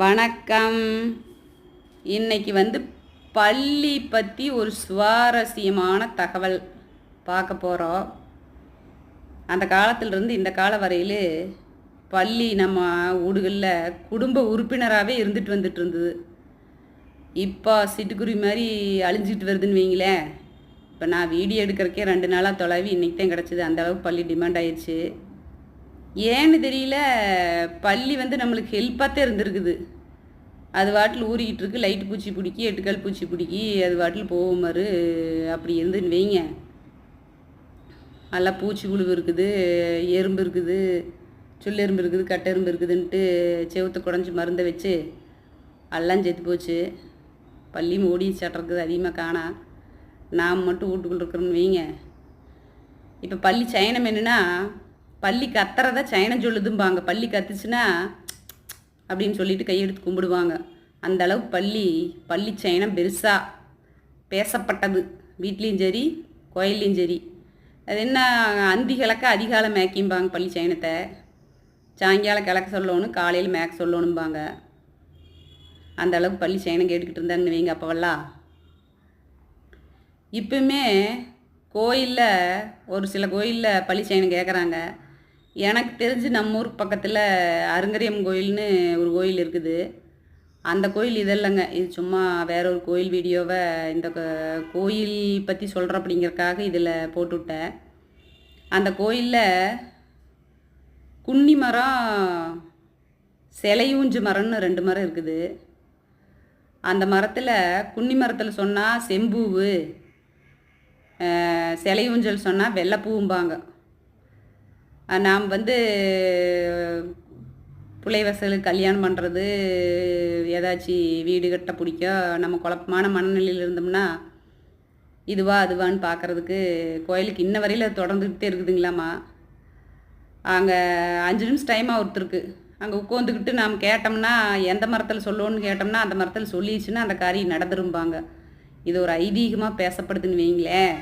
வணக்கம். இன்னைக்கு வந்து பள்ளி பற்றி ஒரு சுவாரஸ்யமான தகவல் பார்க்க போகிறோம் அந்த காலத்திலிருந்து இந்த கால வரையில் பள்ளி நம்ம ஊடுகளில் குடும்ப உறுப்பினராகவே இருந்துட்டு வந்துட்டு இருந்தது. இப்போ சிட்டுக்குருவி மாதிரி அழிஞ்சிட்டு வருதுன்னு வைங்களேன். இப்போ நான் வீடியோ எடுக்கிறக்கே ரெண்டு நாளாக தொலைவி இன்றைக்கி தான் கிடச்சிது. அந்த அளவுக்கு பள்ளி டிமாண்ட் ஆயிடுச்சு. ஏன்னு தெரியல பள்ளி வந்து நம்மளுக்கு ஹெல்ப்பாகத்தே இருந்திருக்குது. அது வாட்டில் ஊறிக்கிட்டு இருக்கு லைட்டு பூச்சி பிடிக்கி எட்டுக்கால் பூச்சி பிடிக்கி அது வாட்டில் போகும் மாதிரி அப்படி இருந்துன்னு வைங்க. நல்லா பூச்சி புழு இருக்குது எறும்பு இருக்குது சுள்ளெரும்பு இருக்குது கட்டெரும்பு இருக்குதுன்ட்டு செவத்தை குடஞ்சி மருந்தை வச்சு எல்லாம் செத்து போச்சு. பள்ளி ஓடி சட்டுறது அதிகமாக காணா. நாம் மட்டும் வீட்டுக்குள்ள இருக்கிறோம்னு வைங்க. இப்போ பள்ளி சயனம் என்னென்னா பள்ளி கத்துறத சயனம் சொல்லுதும்பாங்க. பள்ளி கத்துச்சுன்னா அப்படின்னு சொல்லிட்டு கையெடுத்து கும்பிடுவாங்க. அந்த அளவுக்கு பள்ளி பள்ளி சயனம் பெருசாக பேசப்பட்டது. வீட்லேயும் சரி கோயில்லையும் சரி. அது என்ன அந்தி கிழக்க அதிகாலை மேக்கிம்பாங்க பள்ளி சயனத்தை சாயங்காலம் கிழக்க சொல்லணும் காலையில் மேக்க சொல்லணும்பாங்க. அந்த அளவுக்கு பள்ளி சயனம் கேட்டுக்கிட்டு இருந்தாங்கன்னு வைங்க அப்போவெல்லாம் இப்பவுமே கோயிலில் ஒரு சில கோயிலில் பள்ளி சயனம் கேட்குறாங்க எனக்கு தெரிஞ்சு நம்ம ஊர் பக்கத்தில் அருங்கரியம் கோயில்னு ஒரு கோயில் இருக்குது. அந்த கோயில் இதெல்லாங்க இது சும்மா வேற ஒரு கோயில் வீடியோவை இந்த கோ- கோயில் பற்றி சொல்கிற அப்படிங்கிறக்காக இதில் போட்டுவிட்டேன். அந்த கோயிலில் குன்னி மரம் சிலையூஞ்சு மரம்னு ரெண்டு மரம் இருக்குது. அந்த மரத்தில் குன்னி மரத்தில் சொன்னால் செம்பூவு சிலை ஊஞ்சல் சொன்னால் வெள்ளைப்பூவும்பாங்க நாம் வந்து புலைவசலுக்கு கல்யாணம் பண்ணுறது ஏதாச்சும் வீடு கட்ட பிடிக்க நம்ம குழப்பமான மனநிலையில் இருந்தோம்னா இதுவா அதுவான்னு பார்க்குறதுக்கு கோயிலுக்கு இன்ன வரையில் தொடர்ந்துக்கிட்டே இருக்குதுங்களாம்மா. அங்கே அஞ்சு நிமிஷம் டைமாக ஒருத்தருக்கு. அங்கே உட்காந்துக்கிட்டு நாம் கேட்டோம்னா எந்த மரத்தில் சொல்லணும்னு கேட்டோம்னா அந்த மரத்தில் சொல்லிடுச்சுன்னா அந்த காரியம் நடந்துரும்பாங்க. இது ஒரு ஐதீகமாக பேசப்படுதுன்னு வைங்களேன்